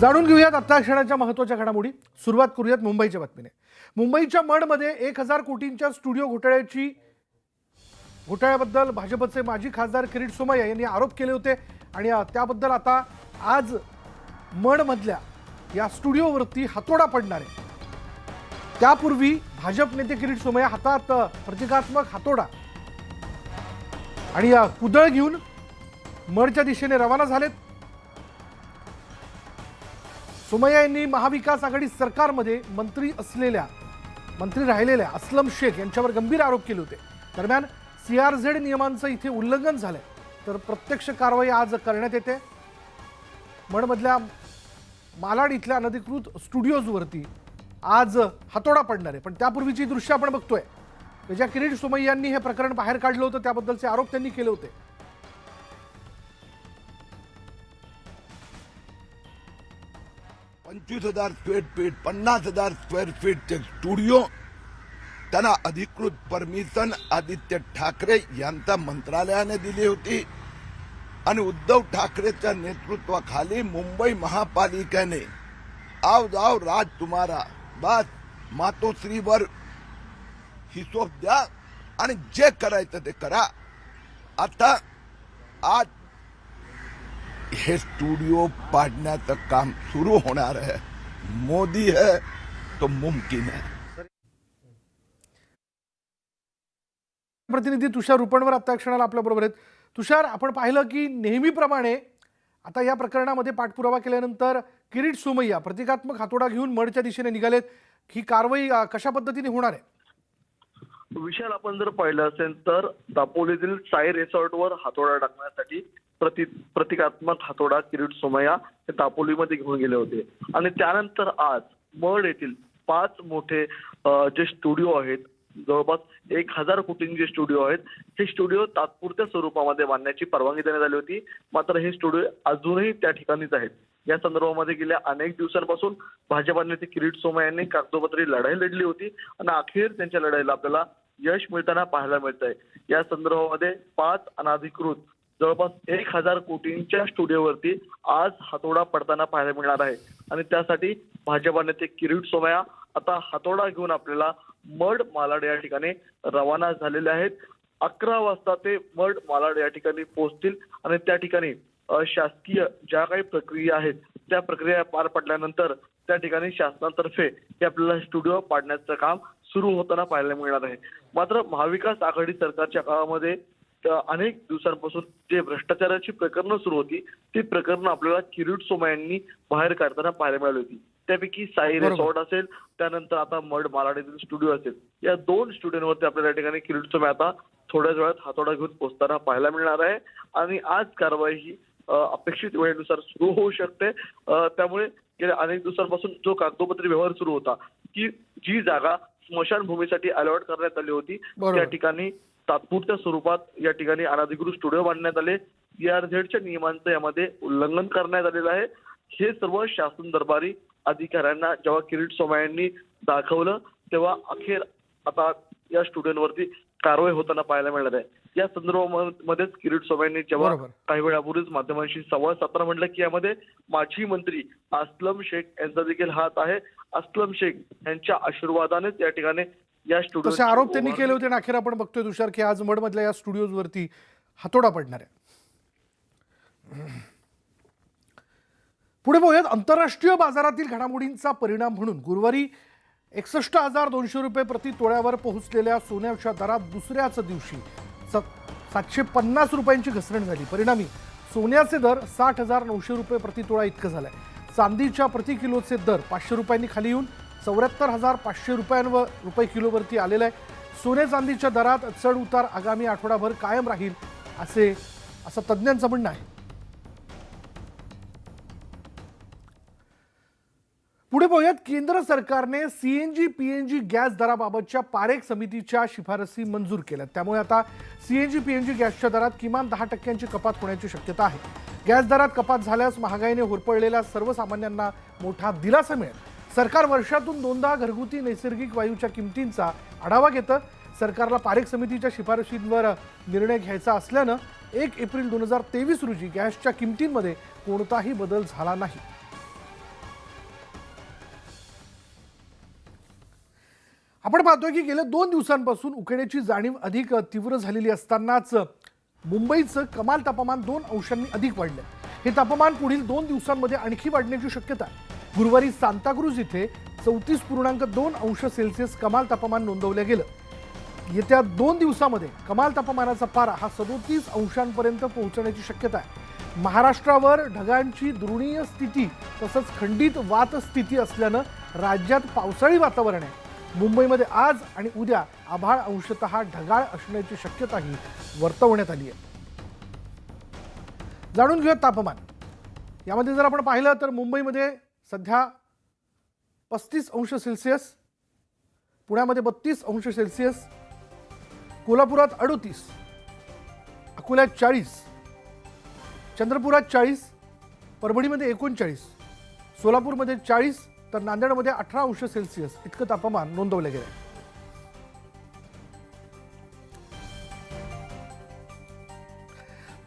जाणून घेऊयात आत्ता क्षणाच्या महत्त्वाच्या घडामोडी. सुरुवात करूयात मुंबईच्या बातमीने. मुंबईच्या मडमध्ये एक हजार कोटींच्या स्टुडिओ घोटाळ्याची घोटाळ्याबद्दल भाजपचे माजी खासदार किरीट सोमय्या यांनी आरोप केले होते आणि त्याबद्दल आता आज मडमधल्या या स्टुडिओवरती हातोडा पडणार आहे. त्यापूर्वी भाजप नेते किरीट सोमय्या हातात प्रतिकात्मक हातोडा आणि कुदळ घेऊन मडच्या दिशेने रवाना झालेत. सुमया यांनी महाविकास आघाडी सरकारमध्ये मंत्री असलेल्या मंत्री राहिलेल्या असलम शेख यांच्यावर गंभीर आरोप केले होते. दरम्यान सी आर झेड नियमांचं इथे उल्लंघन झालंय. तर प्रत्यक्ष कारवाई आज करण्यात येते. मडमधल्या मालाड इथल्या अनधिकृत स्टुडिओजवरती आज हातोडा पडणार आहे. पण त्यापूर्वीची दृश्य आपण बघतोय. त्याच्या किरीट सोमय्यांनी हे प्रकरण बाहेर काढलं होतं. त्याबद्दलचे आरोप त्यांनी केले होते. पंचवीस हजार स्क्वेअर फीट पन्नास हजार स्क्वेअर फीटचे स्टुडिओ त्यांना अधिकृत परमिशन आदित्य ठाकरे यांच्या मंत्रालयाने दिली होती. आणि उद्धव ठाकरेच्या नेतृत्वाखाली मुंबई महापालिकेने आव जाव राज तुम्हारा बस मातोश्रीवर हिशोब द्या आणि जे करायचं ते करा. आता आज हे स्टुडिओ पाडण्याचं काम सुरू होणार आहे. मोदी है तो मुमकिन है. प्रतिनिधी तुषार रुपणवर आता क्षणाला आपल्या बरोबर आहेत. तुषार आपण पाहिलं की नेहमीप्रमाणे आता या प्रकरणामध्ये पाठपुरावा केल्यानंतर किरीट सोमय्या प्रतिकात्मक हातोडा घेऊन मडच्या दिशेने निघालेत. ही कारवाई कशा पद्धतीने होणार आहे? विशाल आपण जर पाहिलं असेल तर दापोलीतील साई रिसॉर्टवर हातोडा टाकण्यासाठी प्रति प्रतिकात्मक हातोडा किरीट सोमय्या हे दापोलीमध्ये घेऊन गेले होते. आणि त्यानंतर आज मड येथील पाच मोठे जे स्टुडिओ आहेत जवळपास एक हजार कोटींचे स्टुडिओ आहेत हे स्टुडिओ तात्पुरत्या स्वरूपामध्ये बांधण्याची परवानगी देण्यात आली होती. मात्र हे स्टुडिओ अजूनही त्या ठिकाणीच आहेत. या संदर्भामध्ये गेल्या अनेक दिवसांपासून भाजपा नेते किरीट सोमय्या यांनी कागदोपत्री लढाई लढली होती आणि अखेर त्यांच्या लढाईला आपल्याला यश मिळताना पाहायला मिळत आहे या संदर्भामध्ये पाच अनाधिकृत जवळपास एक हजार कोटींच्या स्टुडिओवरती आज हातोडा पडताना पाहायला मिळणार आहे. आणि त्यासाठी भाजपा नेते किरीट सोमया आता हातोडा घेऊन आपल्याला मड मालाड या ठिकाणी रवाना झालेले आहेत. अकरा वाजता ते मड मालाड या ठिकाणी पोहोचतील आणि त्या ठिकाणी शासकीय ज्या काही प्रक्रिया आहेत त्या प्रक्रिया पार पडल्यानंतर त्या ठिकाणी शासनातर्फे हे आपल्याला स्टुडिओ पाडण्याचं काम सुरू होताना पाहायला मिळणार आहे. मात्र महाविकास आघाडी सरकारच्या काळामध्ये अनेक दिवसांपासून जे भ्रष्टाचाराची प्रकरणं सुरू होती ती प्रकरणं आपल्याला किरीट सोमा यांनी बाहेर काढताना पाहायला मिळाली होती त्यापैकी साई. रिसॉर्ट असेल त्यानंतर आता मड मालाड येथील स्टुडिओ असेल या दोन स्टुडिओवरती आपल्याला या ठिकाणी किरीट सोमा आता थोड्याच वेळात हातोडा घेऊन पोहोचताना पाहायला मिळणार आहे आणि आज कारवाई ही अपेक्षित वेळेनुसार सुरू होऊ शकते त्यामुळे गेल्या अनेक दिवसांपासून जो कागदोपत्री व्यवहार सुरू होता की जी जागा स्मशानभूमीसाठी अलॉट करण्यात आली होती. त्या ठिकाणी तात्पुरत्या स्वरूपात या ठिकाणी अनाधिकृत स्टुडिओ बांधण्यात आले. सीआरझेडच्या नियमांचं यामध्ये उल्लंघन करण्यात आलेलं आहे. हे सर्व शासन दरबारी अधिकाऱ्यांना जेव्हा किरीट सोमा यांनी दाखवलं तेव्हा अखेर आता या स्टुडिओवरती कारवाई होताना पाहायला मिळणार आहे. या संदर्भामध्येच किरीट सोमा यांनी जेव्हा. काही वेळापूर्वीच माध्यमांशी संवाद साधताना म्हटलं की यामध्ये माजी मंत्री अस्लम शेख यांचा देखील हात आहे. अस्लम शेख यांच्या आशीर्वादानेच या ठिकाणी या स्टुडिओ तसे आरोप त्यांनी केले होते आणि अखेर आपण बघतोय तुषार की आज मडमधल्या या स्टुडिओजवरती हातोडा पडणार आहे. पुढे बघूयात आंतरराष्ट्रीय बाजारातील घडामोडींचा परिणाम म्हणून गुरुवारी एकसष्ट हजार दोनशे रुपये प्रति तोळ्यावर पोहोचलेल्या सोन्याच्या दरात दुसऱ्याच दिवशी सातशे पन्नास रुपयांची घसरण झाली. परिणामी सोन्याचे दर साठ हजार नऊशे रुपये प्रति तोळा इतकं झालंय. चांदीच्या प्रति किलोचे दर पाचशे रुपयांनी खाली येऊन चौऱ्याहत्तर हजार पाचशे रुपयांवर रुपये किलोवरती आलेलं आहे. सोने चांदीच्या दरात चढ उतार आगामी आठवडाभर कायम राहील असे असं तज्ज्ञांचं म्हणणं आहे. पुढे पाहूयात केंद्र सरकारने सीएनजी पीएनजी गॅस दराबाबतच्या पारेख समितीच्या शिफारसी मंजूर केल्या त्यामुळे आता सीएनजी पीएनजी गॅसच्या दरात किमान दहा टक्क्यांची कपात होण्याची शक्यता आहे. गॅस दरात कपात झाल्यास महागाईने होरपळलेल्या सर्वसामान्यांना मोठा दिलासा मिळेल. सरकार वर्षातून दोनदा घरगुती नैसर्गिक वायूच्या किमतींचा आढावा घेतं. सरकारला पारेख समितीच्या शिफारशींवर निर्णय घ्यायचा असल्यानं एक एप्रिल दोन हजार तेवीस रोजी गॅसच्या किमतींमध्ये कोणताही बदल झाला नाही. आपण पाहतोय की गेल्या दोन दिवसांपासून उकेड्याची जाणीव अधिक तीव्र झालेली असतानाच मुंबईचं कमाल तापमान दोन अंशांनी अधिक वाढलं. हे तापमान पुढील दोन दिवसांमध्ये आणखी वाढण्याची शक्यता आहे. गुरुवारी सांताक्रूज इथे चौतीस पूर्णांक दोन अंश सेल्सिअस कमाल तापमान नोंदवलं गेलं. येत्या दोन दिवसामध्ये कमाल तापमानाचा पारा हा सदोतीस अंशांपर्यंत पोहोचण्याची शक्यता आहे. महाराष्ट्रावर ढगांची दुर्णीय स्थिती तसंच खंडित वात स्थिती असल्यानं राज्यात पावसाळी वातावरण आहे. मुंबईमध्ये आज आणि उद्या आभाळ अंशतः ढगाळ असण्याची शक्यताही वर्तवण्यात आली आहे. जाणून घेऊया तापमान. यामध्ये जर आपण पाहिलं तर मुंबईमध्ये सध्या पस्तीस अंश सेल्सिअस पुण्यामध्ये बत्तीस अंश सेल्सिअस कोल्हापुरात अडोतीस अकोल्यात चाळीस चंद्रपुरात चाळीस परभणीमध्ये एकोणचाळीस सोलापूरमध्ये चाळीस तर नांदेडमध्ये अठरा अंश सेल्सिअस इतकं तापमान नोंदवलं गेलं आहे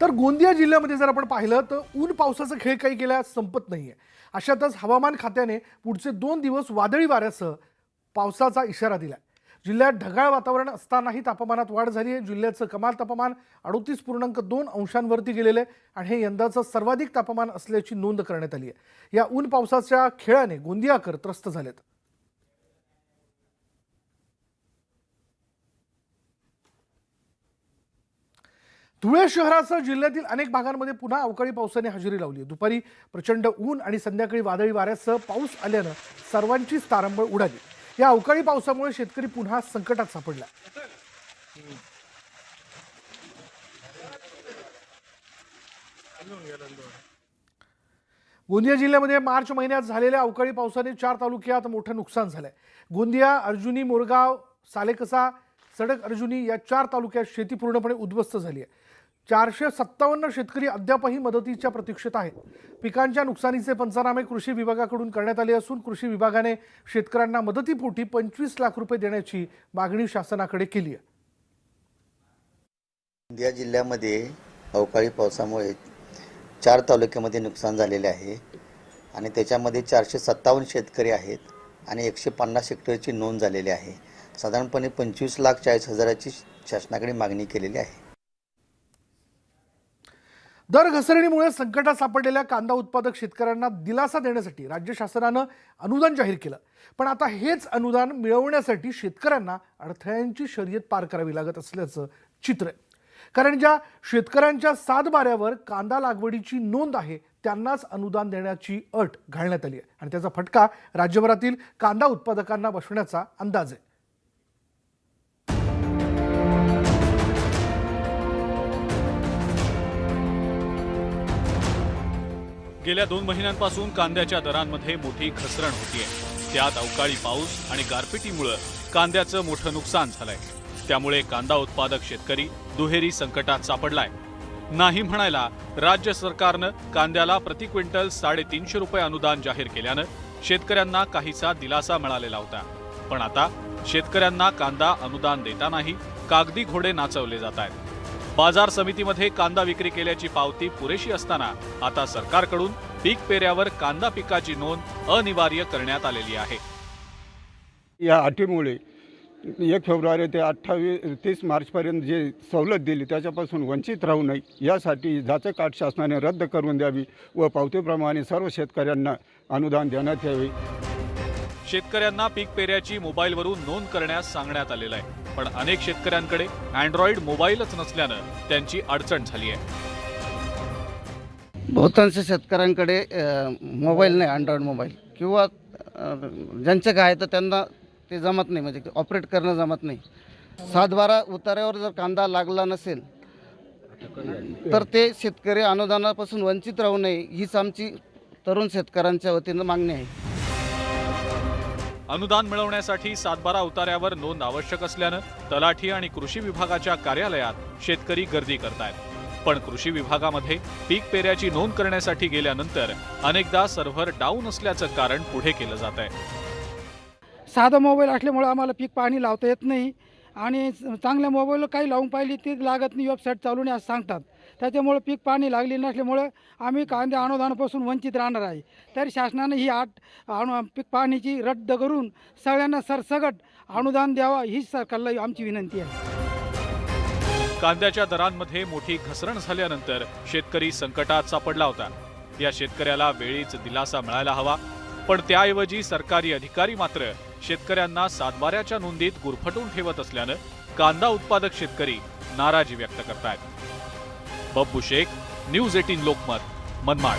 तर गोंदिया जिल्ह्यामध्ये जर आपण पाहिलं तर ऊन पावसाचा खेळ काही केला संपत नाही आहे अशातच हवामान खात्याने पुढचे दोन दिवस वादळी वाऱ्यासह पावसाचा इशारा दिला जिल्ह्यात ढगाळ वातावरण असतानाही तापमानात वाढ झाली आहे. जिल्ह्याचं कमाल तापमान अडोतीस पूर्णांक दोन अंशांवरती गेलेलं आहे आणि हे यंदाचं सर्वाधिक तापमान असल्याची नोंद करण्यात आली आहे. या ऊन पावसाच्या खेळाने गोंदियाकर त्रस्त झालेत. धुळे शहरासह जिल्ह्यातील अनेक भागांमध्ये पुन्हा अवकाळी पावसाने हजेरी लावली आहे. दुपारी प्रचंड ऊन आणि संध्याकाळी वादळी वाऱ्यासह पाऊस आल्यानं सर्वांचीच तारंबळ उडाली. या अवकाळी पावसामुळे शेतकरी पुन्हा संकटात सापडला. गोंदिया जिल्ह्यामध्ये मार्च महिन्यात झालेल्या अवकाळी पावसाने चार तालुक्यात मोठं नुकसान झालंय. गोंदिया अर्जुनी मोरगाव सालेकसा सडक अर्जुनी या चार तालुक्यात शेती पूर्णपणे उद्ध्वस्त झाली आहे. चारशे सत्तावन्न शेतकरी अद्यापही मदतीच्या प्रतीक्षेत आहेत. पिकांच्या नुकसानीचे पंचनामे कृषी विभागाकडून करण्यात आले असून कृषी विभागाने शेतकऱ्यांना मदतीपोटी पंचवीस लाख रुपये देण्याची मागणी शासनाकडे केली आहे. गोंदिया जिल्ह्यामध्ये अवकाळी पावसामुळे चार तालुक्यामध्ये नुकसान झालेले आहे आणि त्याच्यामध्ये चारशे सत्तावन्न शेतकरी आहेत आणि एकशे पन्नास हेक्टरची नोंद झालेली आहे. साधारणपणे पंचवीस लाख चाळीस हजाराची शासनाकडे मागणी केलेली आहे. दर घसरणीमुळे संकटात सापडलेल्या कांदा उत्पादक शेतकऱ्यांना दिलासा देण्यासाठी राज्य शासनानं अनुदान जाहीर केलं. पण आता हेच अनुदान मिळवण्यासाठी शेतकऱ्यांना अडथळ्यांची शर्यत पार करावी लागत असल्याचं चित्र आहे. कारण ज्या शेतकऱ्यांच्या सातबाऱ्यावर कांदा लागवडीची नोंद आहे त्यांनाच अनुदान देण्याची अट घालण्यात आली आहे. आणि त्याचा फटका राज्यभरातील कांदा उत्पादकांना बसण्याचा अंदाज आहे. गेल्या दोन महिन्यांपासून कांद्याच्या दरांमध्ये मोठी घसरण होतीये. त्यात अवकाळी पाऊस आणि गारपिटीमुळं कांद्याचं मोठं नुकसान झालंय. त्यामुळे कांदा उत्पादक शेतकरी दुहेरी संकटात सापडलाय. नाही म्हणायला राज्य सरकारनं कांद्याला प्रति क्विंटल साडेतीनशे रुपये अनुदान जाहीर केल्यानं शेतकऱ्यांना काहीसा दिलासा मिळालेला होता. पण आता शेतकऱ्यांना कांदा अनुदान देतानाही कागदी घोडे नाचवले जात आहेत बाजार समितीमध्ये कांदा विक्री केल्याची पावती पुरेशी असताना आता सरकारकडून पीक पेऱ्यावर कांदा पिकाची नोंद अनिवार्य करण्यात आलेली आहे. या अटीमुळे एक फेब्रुवारी ते अठ्ठावीस तीस मार्चपर्यंत जे सवलत दिली त्याच्यापासून वंचित राहू नये यासाठी जाचक आठ शासनाने रद्द करून द्यावी व पावतीप्रमाणे सर्व शेतकऱ्यांना अनुदान देण्यात यावे. शेतकऱ्यांना पीक पेऱ्याची मोबाईलवरून नोंद करण्यास सांगण्यात आलेलं आहे. पण अनेक शेतकऱ्यांकडे अँड्रॉइड मोबाईलच नसल्यानं त्यांची अडचण झाली आहे. बहुतांश शेतकऱ्यांकडे मोबाईल नाही अँड्रॉइड मोबाईल. किंवा ज्यांचे काय आहे तर त्यांना ते जमत नाही. म्हणजे ऑपरेट करणं जमत नाही. सात बारा उतार्यावर जर कांदा लागला नसेल तर ते शेतकरी अनुदानापासून वंचित राहू नये हीच आमची तरुण शेतकऱ्यांच्या वतीनं मागणी आहे. अनुदान मिळवण्यासाठी सातबारा उतार्यावर नोंद आवश्यक असल्यानं तलाठी आणि कृषी विभागाच्या कार्यालयात शेतकरी गर्दी करतायत. पण कृषी विभागामध्ये पीक पेऱ्याची नोंद करण्यासाठी गेल्यानंतर अनेकदा सर्व्हर डाऊन असल्याचं कारण पुढे केलं जात आहे साधा मोबाईल असल्यामुळे आम्हाला पीक पाणी लावता येत नाही आणि चांगल्या मोबाईलवर काही लावून पाहिली ते लागत नाही वेबसाईट चालू नाही असं सांगतात. त्याच्यामुळं पीक पाणी लागली नसल्यामुळं आम्ही कांद्या अनुदानापासून वंचित राहणार आहे. तर शासनाने ही आठ अनु पीक पाणीची रद्द करून सगळ्यांना सरसगट अनुदान द्यावा हीच सरकारला आमची विनंती आहे. कांद्याच्या दरांमध्ये मोठी घसरण झाल्यानंतर शेतकरी संकटात सापडला होता. या शेतकऱ्याला वेळीच दिलासा मिळायला हवा. पण त्याऐवजी सरकारी अधिकारी मात्र शेतकऱ्यांना सातबाऱ्याच्या नोंदीत गुरफटून ठेवत असल्यानं कांदा उत्पादक शेतकरी नाराजी व्यक्त करतायत. Babbu Shaikh news eighteen Lokmat Manmad.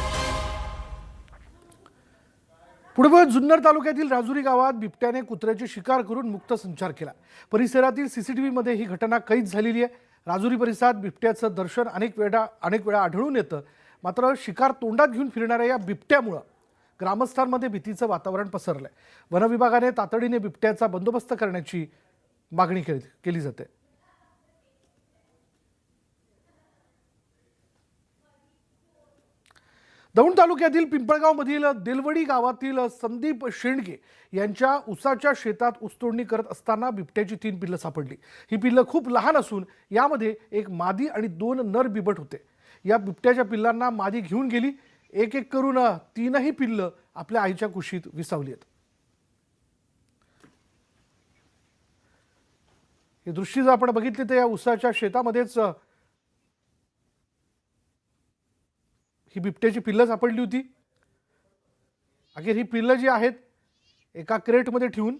पुढे जुन्नर तालुक्यातील राजुरी गावात बिबट्याने कुत्र्याची शिकार करून मुक्त संचार केला. परिसरातील सीसीटीव्हीमध्ये ही घटना कैद झालेली आहे. राजुरी परिसरात बिबट्याचं दर्शन अनेक वेळा अनेक वेळा आढळून येतं. मात्र शिकार तोंडात घेऊन फिरणाऱ्या या बिबट्यामुळं ग्रामस्थांमध्ये भीतीचं वातावरण पसरलं आहे वनविभागाने तातडीने बिबट्याचा बंदोबस्त करण्याची मागणी केली केली जाते. दौंड तालुक्यातील पिंपळगावमधील देलवडी गावातील संदीप शेंडगे यांच्या उसाच्या शेतात ऊसतोडणी करत असताना बिबट्याची तीन पिल्लं सापडली. ही पिल्लं खूप लहान असून यामध्ये एक मादी आणि दोन नर बिबट होते. या बिबट्याच्या पिल्लांना मादी घेऊन गेली. एक एक करून तीनही पिल्लं आपल्या आईच्या कुशीत विसावली आहेत. हे दृश्य जर आपण बघितले तर या उसाच्या शेतामध्येच ही बिबट्याची पिल्लं सापडली होती. अखेर ही पिल्लं जी आहेत एका क्रेटमध्ये ठेवून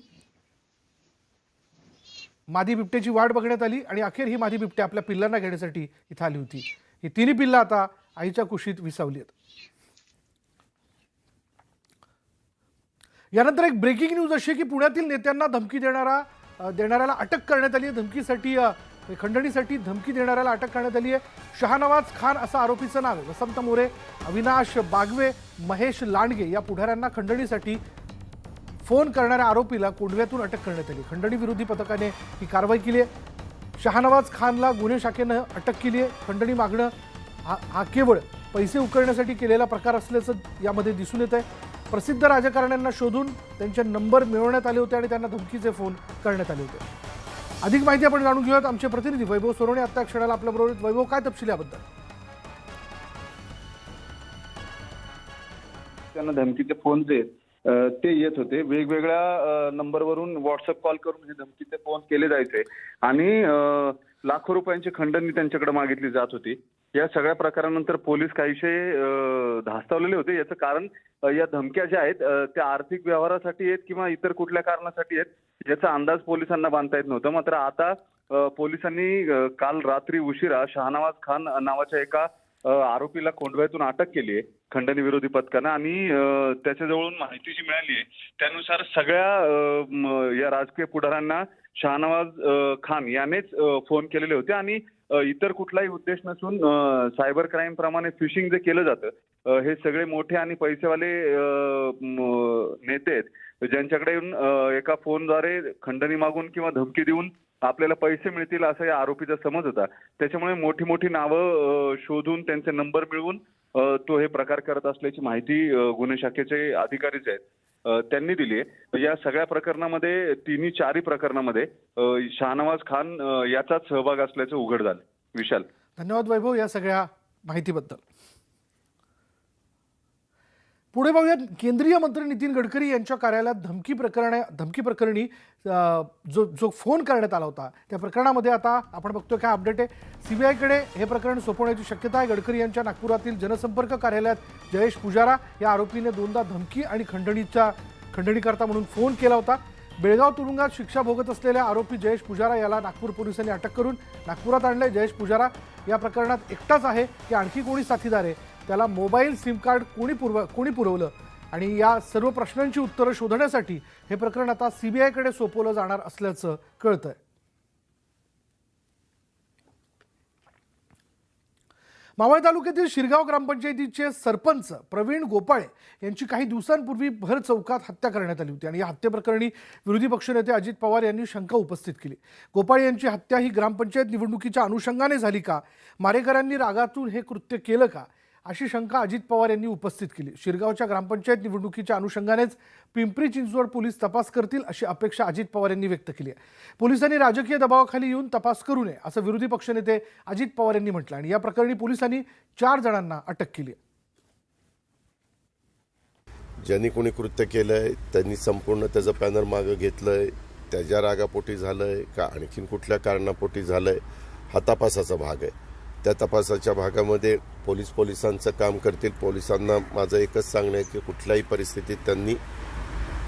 मादी बिबट्याची वाट बघण्यात आली आणि अखेर ही मादी बिबट्या आपल्या पिल्लांना घेण्यासाठी इथं आली होती. ही तिन्ही पिल्लं आता आईच्या कुशीत विसावली आहेत. यानंतर एक ब्रेकिंग न्यूज अशी की पुण्यातील नेत्यांना धमकी देणारा देणाऱ्याला अटक करण्यात आली धमकीसाठी खंडणीसाठी धमकी देणाऱ्याला अटक करण्यात आली आहे. शहानवाज खान असं आरोपीचं नाव आहे. वसंत मोरे अविनाश बागवे महेश लांडगे या पुढाऱ्यांना खंडणीसाठी फोन करणाऱ्या आरोपीला कोंडव्यातून अटक करण्यात आली. खंडणी विरोधी पथकाने ही कारवाई केली आहे. शहानवाज खानला गुन्हे शाखेनं अटक केली आहे. खंडणी मागणं हा हा केवळ पैसे उकळण्यासाठी केलेला प्रकार असल्याचं यामध्ये दिसून येत आहे प्रसिद्ध राजकारण्यांना शोधून त्यांचे नंबर मिळवण्यात आले होते आणि त्यांना धमकीचे फोन करण्यात आले होते. अधिक माहिती आपण जाणून घेऊयात. आमचे प्रतिनिधी वैभव सोरोणे आता क्षणाला आपल्याबरोबर वैभव काय तपशील याबद्दल? त्यांना धमकीचे फोन जे ते येत होते. वेगवेगळ्या नंबरवरून व्हॉट्सअप कॉल करून हे धमकीचे फोन केले जायचे. आणि लाखो रुपयांची खंडणी त्यांच्याकडे मागितली जात होती. या सगळ्या प्रकारानंतर पोलीस काहीशे धास्तावलेले होते. याचं कारण या धमक्या ज्या आहेत त्या आर्थिक व्यवहारासाठी आहेत किंवा इतर कुठल्या कारणासाठी आहेत याचा अंदाज पोलिसांना बांधता येत नव्हतं. मात्र आता पोलिसांनी काल रात्री उशिरा शहानवाज खान नावाच्या एका आरोपीला कोंडव्यातून अटक केली आहे खंडणी विरोधी पथकानं. आणि त्याच्याजवळून माहिती जी मिळाली आहे. त्यानुसार सगळ्या या राजकीय पुढाऱ्यांना शाहनवाज खान यानेच फोन केलेले होते. आणि इतर कुठलाही उद्देश नसून सायबर क्राईम प्रमाणे फिशिंग जे केलं जातं हे सगळे मोठे आणि पैसेवाले नेते आहेत ज्यांच्याकडे येऊन एका फोनद्वारे खंडणी मागून किंवा धमकी देऊन आपल्याला पैसे मिळतील असा या आरोपीचा समज होता. त्याच्यामुळे मोठी मोठी नावं शोधून त्यांचे नंबर मिळवून तो हे प्रकार करत असल्याची माहिती गुन्हे शाखेचे अधिकारी जे आहेत त्यांनी दिली आहे. या सगळ्या प्रकरणामध्ये तिन्ही चारही प्रकरणामध्ये शाहनवाज खान याचाच सहभाग असल्याचं उघड झालं. विशाल. धन्यवाद वैभव या सगळ्या माहितीबद्दल. पुढे बघूयात केंद्रीय मंत्री नितीन गडकरी यांच्या कार्यालयात धमकी प्रकरण धमकी प्रकरणी जो जो फोन करण्यात आला होता त्या प्रकरणामध्ये आता आपण बघतोय काय अपडेट आहे. सीबीआयकडे हे प्रकरण सोपवण्याची शक्यता आहे. गडकरी यांच्या नागपुरातील जनसंपर्क कार्यालयात जयेश पुजारा या आरोपीने दोनदा धमकी आणि खंडणीच्या खंडणीकरता म्हणून फोन केला होता. बेळगाव तुरुंगात शिक्षा भोगत असलेल्या आरोपी जयेश पुजारा याला नागपूर पोलिसांनी अटक करून नागपुरात आणले जयेश पुजारा या प्रकरणात एकटाच आहे की आणखी कोणी साथीदार आहे? त्याला मोबाईल सिम कार्ड कोणी पुरव कोणी पुरवलं? आणि या सर्व प्रश्नांची उत्तरं शोधण्यासाठी हे प्रकरण आता सीबीआयकडे सोपवलं जाणार असल्याचं कळतंय. मावळ तालुक्यातील शिरगाव ग्रामपंचायतीचे सरपंच प्रवीण गोपाळे यांची काही दिवसांपूर्वी भर चौकात हत्या करण्यात आली होती आणि या हत्येप्रकरणी विरोधी पक्षनेते अजित पवार यांनी शंका उपस्थित केली. गोपाळे यांची हत्या ही ग्रामपंचायत निवडणुकीच्या अनुषंगाने झाली का? मारेकऱ्यांनी रागातून हे कृत्य केलं का? अशी शंका अजित पवार यांनी उपस्थित केली. शिरगावच्या ग्रामपंचायत निवडणुकीच्या अनुषंगानेच पिंपरी चिंचवड पोलीस तपास करतील अशी अपेक्षा अजित पवार यांनी व्यक्त केली आहे. पोलिसांनी राजकीय दबावाखाली येऊन तपास करू नये असं विरोधी पक्षनेते अजित पवार यांनी म्हटलं आणि या प्रकरणी पोलिसांनी चार जणांना अटक केली ज्यांनी कोणी कृत्य केलंय त्यांनी संपूर्ण त्याचं पॅनल मागं घेतलंय त्याच्या रागापोटी झालंय का आणखीन कुठल्या कारणापोटी झालंय हा तपासाचा भाग आहे. त्या तपासाच्या भागामध्ये पोलीस पोलिसांचं काम करतील. पोलिसांना माझं एकच सांगणं आहे की कुठल्याही परिस्थितीत त्यांनी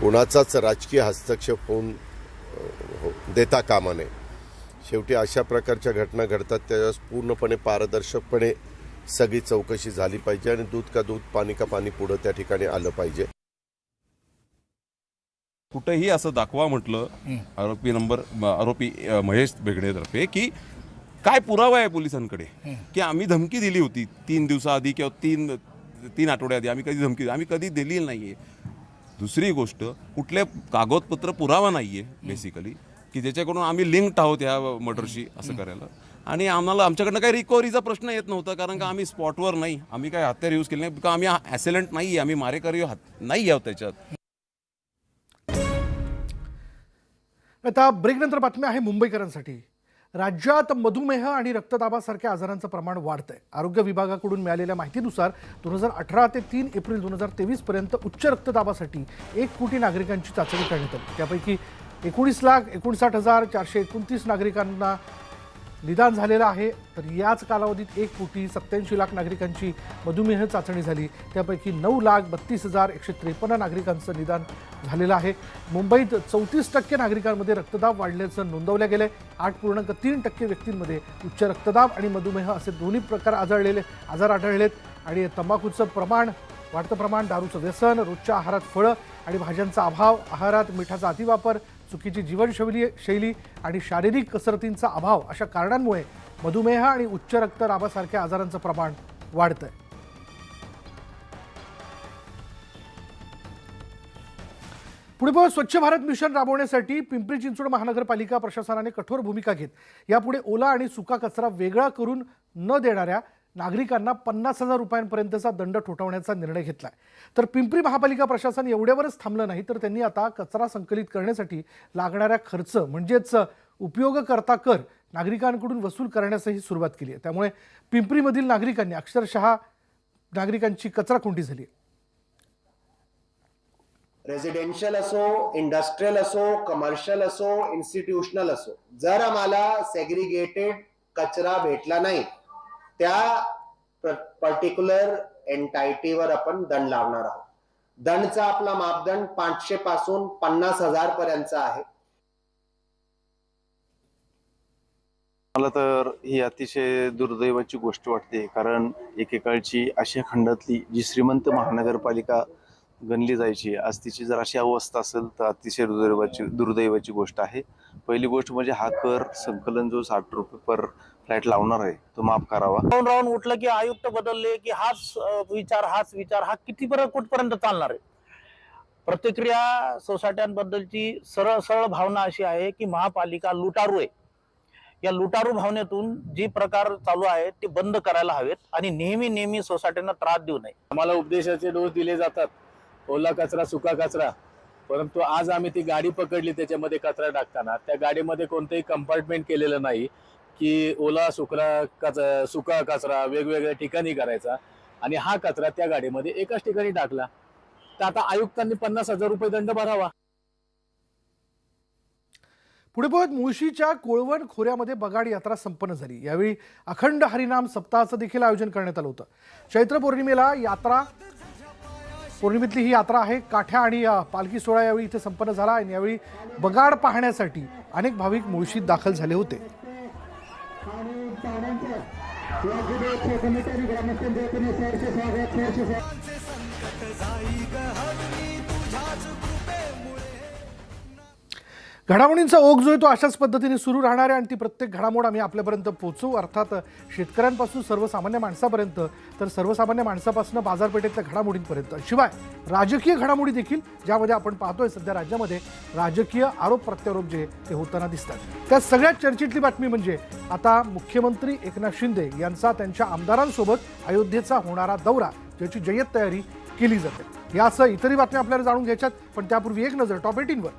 कोणाचाच राजकीय हस्तक्षेप होऊन हो- देता कामा नये. शेवटी अशा प्रकारच्या घटना घडतात त्यावेळेस पूर्णपणे पारदर्शकपणे सगळी चौकशी झाली पाहिजे आणि दूध का दूध पाणी का पाणी पुढं त्या ठिकाणी आलं पाहिजे. कुठंही असं दाखवा म्हटलं आरोपी नंबर आरोपी महेश बेगडेतर्फे की काय पुरावा आहे पोलिसांकडे? की आम्ही धमकी दिली होती तीन दिवसाआधी किंवा तीन तीन आठवड्याआधी. आम्ही कधी धमकी आम्ही कधी दिली नाही आहे दुसरी गोष्ट कुठले कागदपत्र पुरावा नाही आहे बेसिकली की ज्याच्याकडून आम्ही लिंक्ड आहोत ह्या मर्डरशी असं करायला. आणि आम्हाला आमच्याकडनं काही रिकव्हरीचा प्रश्न येत नव्हता कारण का आम्ही स्पॉटवर नाही. आम्ही काय हत्यार यूज केले नाही. बिकॉज आम्ही ॲसिलंट नाही आहे आम्ही मारेकरी हात नाही आहोत त्याच्यात. आता ब्रेकनंतर बातमी आहे मुंबईकरांसाठी. राज्यात मधुमेह आणि रक्तदाबासारख्या आजारांचं प्रमाण वाढतंय. आरोग्य विभागाकडून मिळालेल्या माहितीनुसार दोन हजार अठरा ते तीन एप्रिल दोन हजार तेवीसपर्यंत उच्च रक्तदाबासाठी एक कोटी नागरिकांची चाचणी करण्यात आली. त्यापैकी एकोणीस लाख एकोणसाठ हजार चारशे एकोणतीस नागरिकांना निदान झालेलं आहे. तर याच कालावधीत एक कोटी सत्याऐंशी लाख नागरिकांची मधुमेह चाचणी झाली. त्यापैकी नऊ लाख बत्तीस हजार एकशे त्रेपन्न नागरिकांचं निदान झालेलं आहे. मुंबईत चौतीस टक्के नागरिकांमध्ये रक्तदाब वाढल्याचं नोंदवलं गेलं आहे आठ पूर्णांक तीन टक्के व्यक्तींमध्ये उच्च रक्तदाब आणि मधुमेह असे दोन्ही प्रकार आढळलेले आजार आढळलेत. आणि तंबाखूचं प्रमाण वाढतं प्रमाण दारूचं व्यसन रोजच्या आहारात फळं आणि भाज्यांचा अभाव आहारात मिठाचा अतिवापर चुकीची जीवनशैली शैली आणि शारीरिक कसरतींचा अभाव अशा कारणांमुळे मधुमेह आणि उच्च रक्तदाबासारख्या आजारांचं प्रमाण वाढतंय. पुढे पाहू स्वच्छ भारत मिशन राबवण्यासाठी पिंपरी चिंचवड महानगरपालिका प्रशासनाने कठोर भूमिका घेत यापुढे ओला आणि सुका कचरा वेगळा करून न देणाऱ्या नागरिकांना पन्नास हजार रुपयांपर्यंतचा दंड ठोठावण्याचा निर्णय घेतलाय. तर पिंपरी महापालिका प्रशासन एवढ्यावरच थांबलं नाही तर त्यांनी आता कचरा संकलित करण्यासाठी लागणाऱ्या खर्च म्हणजेच उपयोगकर्ता कर नागरिकांकडून वसूल करण्यासही सुरुवात केली आहे. त्यामुळे पिंपरीमधील नागरिकांनी अक्षरशः नागरिकांची कचरा कोंडी झाली आहे. रेसिडेन्शियल असो इंडस्ट्रियल असो कमर्शियल असो इन्स्टिट्यूशनल असो जर आम्हाला सेग्रिगेटेड कचरा भेटला नाही त्या पर्टिक्युलर एन्टायटीवर आपण दंड लावणार आहोत. दंडचा आपला मापदंड पाचशे पासून पन्नास हजार पर्यंतचा आहे. मला तर ही अतिशय दुर्दैवाची गोष्ट वाटते कारण एकेकाळची आशिया खंडातली जी श्रीमंत महानगरपालिका गणली जायची. आज तिची जर अशी अवस्था असेल तर अतिशय दुर्दैवाची दुर्दैवाची गोष्ट आहे. पहिली गोष्ट म्हणजे हा कर संकलन जो साठ रुपये पर फ्लॅट लावणार आहे तो माफ करावा. राहून राहून उठलं की आयुक्त बदलले की हाच विचार हाच विचार हा किती पर्यंत कुठपर्यंत चालणार आहे? प्रतिक्रिया सोसायट्यांबद्दलची सरळ सरळ भावना अशी आहे की महापालिका लुटारू आहे. या लुटारू भावनेतून जे प्रकार चालू आहेत ते बंद करायला हवेत आणि नेहमी नेहमी सोसायट्यांना त्रास देऊ नये. आम्हाला उपदेशाचे डोस दिले जातात. ओला कचरा सुका कचरा. परंतु आज आम्ही ती गाडी पकडली त्याच्यामध्ये कचरा टाकताना. त्या गाडीमध्ये कोणतंही कंपार्टमेंट केलेलं नाही की ओला सुकरा कच सुका कचरा वेगवेगळ्या ठिकाणी करायचा. आणि हा कचरा त्या गाडीमध्ये एकाच ठिकाणी टाकला. तर आता आयुक्तांनी पन्नास हजार रुपये दंड भरावा. पुढे पोहत मुळशीच्या कोळवण खोऱ्यामध्ये बगाड यात्रा संपन्न झाली. यावेळी अखंड हरिनाम सप्ताहाचं देखील आयोजन करण्यात आलं होतं. चैत्र पौर्णिमेला यात्रा पौर्णिमेतली ही यात्रा आहे. काठ्या आणि पालखी सोहळा यावेळी इथे संपन्न झाला आणि यावेळी बगाड पाहण्यासाठी अनेक भाविक मुळशीत दाखल झाले होते. घडामोडींचा ओघ जो आहे तो अशाच पद्धतीने सुरू राहणार आहे आणि ती प्रत्येक घडामोड आम्ही आपल्यापर्यंत पोहोचू अर्थात शेतकऱ्यांपासून सर्वसामान्य माणसापर्यंत तर सर्वसामान्य माणसापासून बाजारपेठेतल्या घडामोडींपर्यंत. शिवाय राजकीय घडामोडी देखील ज्यामध्ये आपण पाहतोय सध्या राज्यामध्ये राजकीय आरोप प्रत्यारोप जे ते होताना दिसतात. त्या सगळ्यात चर्चेतली बातमी म्हणजे आता मुख्यमंत्री एकनाथ शिंदे यांचा त्यांच्या आमदारांसोबत अयोध्येचा होणारा दौरा ज्याची जय्यत तयारी केली जाते. यासह इतरही बातम्या आपल्याला जाणून घ्यायच्यात पण त्यापूर्वी एक नजर टॉप एटीनवर.